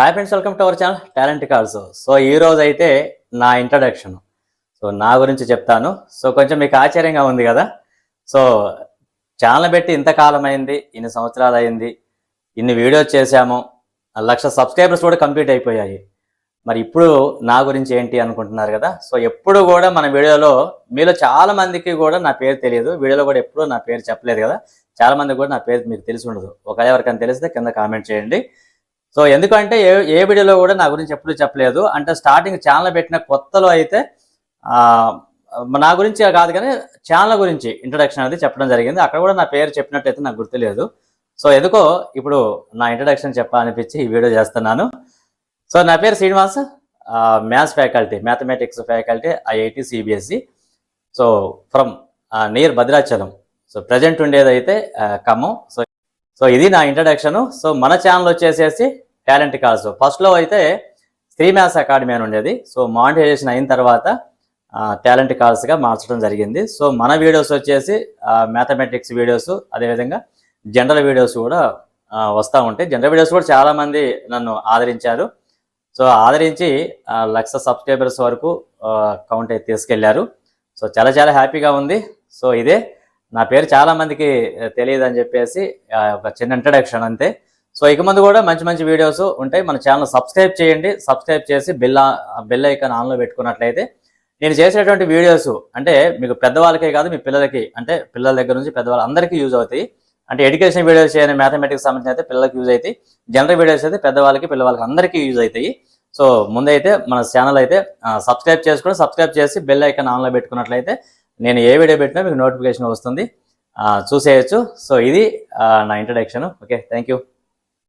Hi friends welcome to our channel talent cars so ఈ రోజు అయితే నా ఇంట్రడక్షన్ సో నా గురించి చెప్తాను. సో కొంచెం మీకు ఆశ్చర్యంగా ఉంది కదా? సో ఛానల్ పెట్టి ఇంతకాలం అయింది ఇన్ని సంవత్సరాలు అయింది ఇన్ని వీడియోస్ చేశాము లక్ష సబ్స్క్రైబర్స్ కూడా కంప్లీట్ అయిపోయాయి. మరి ఇప్పుడు నా గురించి ఏంటి అనుకుంటున్నారు కదా? సో ఎప్పుడు కూడా మన వీడియోలో మీలో చాలా మందికి కూడా నా పేరు తెలియదు. వీడియోలో కూడా ఎప్పుడూ నా పేరు చెప్పలేదు కదా? చాలా మందికి కూడా నా పేరు మీకు తెలిసి ఉండదు. ఒకవేళ ఎవరికైనా తెలిస్తే కింద కామెంట్ చేయండి. సో ఎందుకంటే ఏ ఏ వీడియోలో కూడా నా గురించి ఎప్పుడు చెప్పలేదు. అంటే స్టార్టింగ్ ఛానల్ పెట్టిన కొత్తలో అయితే నా గురించి కాదు కానీ ఛానల్ గురించి ఇంట్రడక్షన్ అనేది చెప్పడం జరిగింది. అక్కడ కూడా నా పేరు చెప్పినట్టయితే నాకు గుర్తులేదు. సో ఎందుకో ఇప్పుడు నా ఇంట్రడక్షన్ చెప్పాలనిపించి ఈ వీడియో చేస్తున్నాను. సో నా పేరు Srinivas maths faculty mathematics faculty IIT CBSE so from near Bhadrachalam. So present ఉండేది అయితే ఖమ్మం. సో సో ఇది నా ఇంట్రడక్షన్ సో మన ఛానల్ వచ్చేసేసి టాలెంట్ కాల్స్ ఫస్ట్లో అయితే స్త్రీ మ్యాథ్స్ అకాడమీ అని ఉండేది. సో మానిటైజేషన్ అయిన తర్వాత టాలెంట్ కాల్స్గా మార్చడం జరిగింది. సో మన వీడియోస్ వచ్చేసి మ్యాథమెటిక్స్ వీడియోస్ అదేవిధంగా జనరల్ వీడియోస్ కూడా వస్తూ ఉంటాయి. జనరల్ వీడియోస్ కూడా చాలామంది నన్ను ఆదరించారు. సో ఆదరించి లక్ష సబ్స్క్రైబర్స్ వరకు కౌంట్ అయితే తీసుకెళ్ళారు. సో చాలా చాలా హ్యాపీగా ఉంది. సో ఇదే నా పేరు చాలామందికి తెలియదు అని చెప్పేసి ఒక చిన్న ఇంట్రడక్షన్ అంతే. సో ఇక ముందు కూడా మంచి మంచి వీడియోస్ ఉంటాయి. మన ఛానల్ సబ్స్క్రైబ్ చేయండి. సబ్స్క్రైబ్ చేసి బెల్ బెల్ ఐకాన్ ఆన్లో పెట్టుకున్నట్లయితే నేను చేసేటువంటి వీడియోస్ అంటే మీకు పెద్దవాళ్ళకే కాదు మీ పిల్లలకి అంటే పిల్లల దగ్గర నుంచి పెద్దవాళ్ళ అందరికీ యూజ్ అవుతాయి. అంటే ఎడ్యుకేషన్ వీడియోస్ చేయని మ్యాథమెటిక్స్ సంబంధించిన అయితే పిల్లలకి యూజ్ అవుతాయి. జనరల్ వీడియోస్ అయితే పెద్దవాళ్ళకి పిల్లవాళ్ళకి అందరికీ యూజ్ అవుతాయి. సో ముందైతే మన ఛానల్ అయితే సబ్స్క్రైబ్ చేసుకుని సబ్స్క్రైబ్ చేసి బెల్ ఐకాన్ ఆన్లో పెట్టుకున్నట్లయితే నేను ఏ వీడియో పెట్టినా మీకు నోటిఫికేషన్ వస్తుంది. చూసేయచ్చు. సో ఇది నా ఇంట్రడక్షన్ ఓకే థ్యాంక్ యూ